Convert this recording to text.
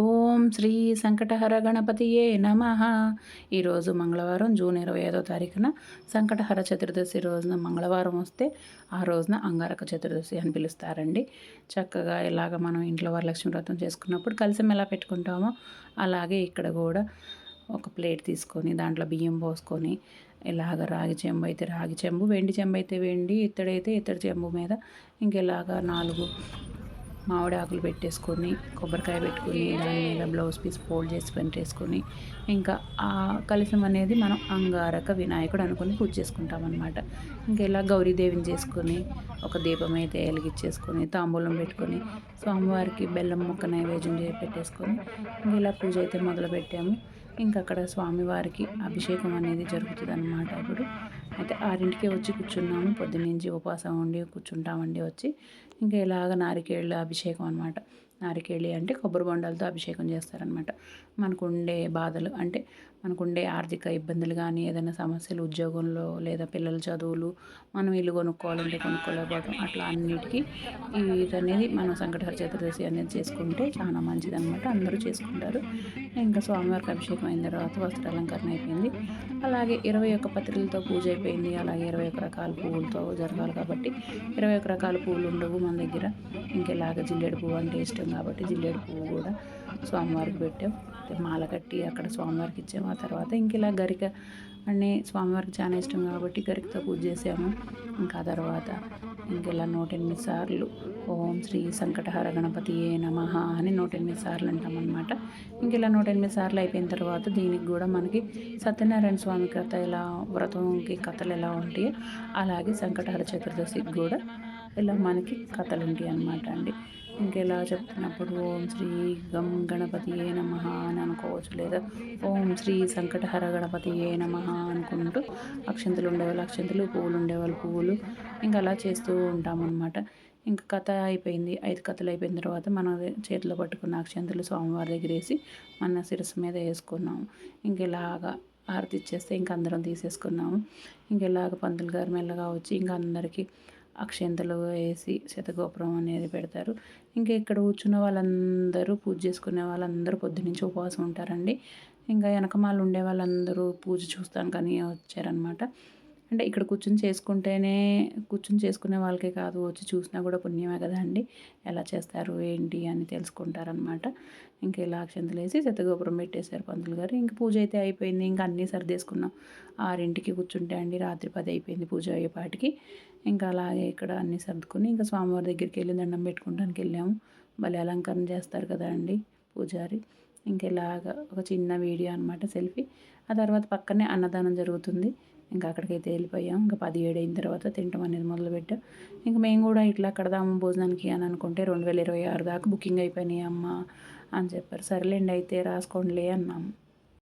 ఓం శ్రీ సంకటహర గణపతియే నమ. ఈరోజు మంగళవారం జూన్ ఇరవై ఐదో తారీఖున సంకటహర చతుర్దశి రోజున మంగళవారం వస్తే ఆ రోజున అంగారక చతుర్దశి అని పిలుస్తారండి. చక్కగా ఇలాగ మనం ఇంట్లో వరలక్ష్మి వ్రతం చేసుకున్నప్పుడు కలిసి ఎలా పెట్టుకుంటామో అలాగే ఇక్కడ కూడా ఒక ప్లేట్ తీసుకొని దాంట్లో బియ్యం పోసుకొని ఇలాగ రాగి చెంబు అయితే రాగి చెంబు వెండి చెంబు అయితే వెండి ఇత్తడైతే ఇత్తడి చెంబు మీద ఇంకెలాగా నాలుగు మామిడి ఆకులు పెట్టేసుకొని కొబ్బరికాయ పెట్టుకుని దాని మీద బ్లౌజ్ పీస్ ఫోల్డ్ చేసి పెట్టేసుకొని ఇంకా ఆ కలశం అనేది మనం అంగారక వినాయకుడు అనుకుని పూజ చేసుకుంటాం అనమాట ఇంకా ఇలా గౌరీదేవిని చేసుకొని ఒక దీపం అయితే వెలిగించేసుకొని తాంబూలం పెట్టుకొని స్వామివారికి బెల్లం మొక్క నైవేద్యం పెట్టేసుకొని ఇంకా ఇలా పూజ అయితే మొదలు పెట్టాము ఇంకా అక్కడ స్వామివారికి అభిషేకం అనేది జరుగుతుంది అనమాట ఇప్పుడు. అయితే ఆరింటికి వచ్చి కూర్చున్నాము. పొద్దున్నుంచి ఉపవాసం ఉండి కూర్చుంటామండి వచ్చి. ఇంకా ఇలాగ నారికేళ్ళ అభిషేకం అనమాట నారికేళి అంటే కొబ్బరి బొండాలతో అభిషేకం చేస్తారనమాట మనకు ఉండే బాధలు అంటే మనకుండే ఆర్థిక ఇబ్బందులు కానీ ఏదైనా సమస్యలు ఉద్యోగంలో లేదా పిల్లల చదువులు మనం ఇల్లు కొనుక్కోవాలంటే కొనుక్కోలేకపోవడం అట్లా అన్నిటికీ ఇది అనేది మనం సంకటహర చతుర్దశి అనేది చేసుకుంటే చాలా మంచిది అనమాట అందరూ చేసుకుంటారు. ఇంకా స్వామివారికి అభిషేకం అయిన తర్వాత వస్త్ర అలంకరణ అయిపోయింది. అలాగే ఇరవై ఒక్క పత్రికలతో పూజ అయిపోయింది. అలాగే ఇరవై ఒక్క రకాల పువ్వులతో జరగాలి కాబట్టి ఇరవై ఒక్క రకాల పువ్వులు ఉండవు మన దగ్గర. ఇంకెలాగ జిల్లేడు పువ్వు అంటే ఇష్టం కాబట్టి జిల్లేడు పువ్వు కూడా స్వామివారికి పెట్టాం. మాల కట్టి అక్కడ స్వామివారికి ఇచ్చాము ఆ తర్వాత ఇంక ఇలా గరిక అన్నీ స్వామివారికి చాలా ఇష్టం కాబట్టి గరికతో పూజ చేసాము. ఇంకా తర్వాత ఇంకెలా నూటెనిమిది సార్లు ఓం శ్రీ సంకటహర గణపతి ఏ నమ అని నూటెనిమిది సార్లు అంటామన్నమాట ఇంకెలా నూటెనిమిది సార్లు అయిపోయిన తర్వాత దీనికి కూడా మనకి సత్యనారాయణ స్వామి కథ ఎలా వ్రతంకి కథలు ఎలా ఉంటాయో అలాగే సంకటహర చతుర్దశికి కూడా ఇలా మనకి కథలు ఉంటాయి అన్నమాట అండి. ఇంకెలా చెప్తున్నప్పుడు ఓం శ్రీ గం గణపతి ఏ నమ అని అనుకోవచ్చు. లేదా ఓం శ్రీ సంకటహర గణపతి ఏ నమ అనుకుంటూ అక్షంతులు ఉండేవాళ్ళు అక్షంతులు పువ్వులు ఉండేవాళ్ళు పువ్వులు ఇంకా అలా చేస్తూ ఉంటామన్నమాట. ఇంకా కథ అయిపోయింది. ఐదు కథలు అయిపోయిన తర్వాత మన చేతిలో పట్టుకున్న అక్షంతులు స్వామివారి దగ్గర వేసి మన శిరస్సు మీద వేసుకున్నాము. ఇంక ఇలాగా హారతి ఇచ్చేస్తే ఇంక అందరం తీసేసుకున్నాము. ఇంక ఇలాగ పంతులు గారు మెల్లగా వచ్చి ఇంక అందరికీ అక్షంతలు వేసి శతగోపురం అనేది పెడతారు. ఇంకా ఇక్కడ కూర్చున్న వాళ్ళందరూ పూజ చేసుకునే వాళ్ళందరూ పొద్దునుంచి ఉపవాసం ఉంటారండి. ఇంకా వెనకమాలు ఉండే వాళ్ళందరూ పూజ చూస్తాను కానీ వచ్చారనమాట అంటే ఇక్కడ కూర్చొని చేసుకుంటేనే కూర్చొని చేసుకునే వాళ్ళకే కాదు వచ్చి చూసినా కూడా పుణ్యమే కదా అండి. ఎలా చేస్తారు ఏంటి అని తెలుసుకుంటారనమాట ఇంకా ఇలా అక్షంతలు వేసి శతగోపురం పెట్టేశారు పంతులు గారు. ఇంక పూజ అయితే అయిపోయింది. ఇంకా అన్నీ సర్దేసుకున్నాం. ఆరింటికి కూర్చుంటే అండి రాత్రి పది అయిపోయింది పూజ అయ్యేపాటికి. ఇంకా అలాగే ఇక్కడ అన్నీ సర్దుకుని ఇంకా స్వామివారి దగ్గరికి వెళ్ళి దండం పెట్టుకోవడానికి వెళ్ళాము. భలే అలంకరణ చేస్తారు కదా అండి పూజారి. ఇంకెలాగా ఒక చిన్న వీడియో అనమాట సెల్ఫీ. ఆ తర్వాత పక్కనే అన్నదానం జరుగుతుంది. ఇంకా అక్కడికైతే వెళ్ళిపోయాం. ఇంకా పదిహేడు అయిన తర్వాత తినటం అనేది మొదలుపెట్టాం. ఇంకా మేము కూడా ఇట్లా కడదాము భోజనానికి అని అనుకుంటే రెండు వేల ఇరవై ఆరు దాకా బుకింగ్ అయిపోయినాయి అమ్మ అని చెప్పారు. సరేలేండి అయితే రాసుకోండిలే అన్నాము.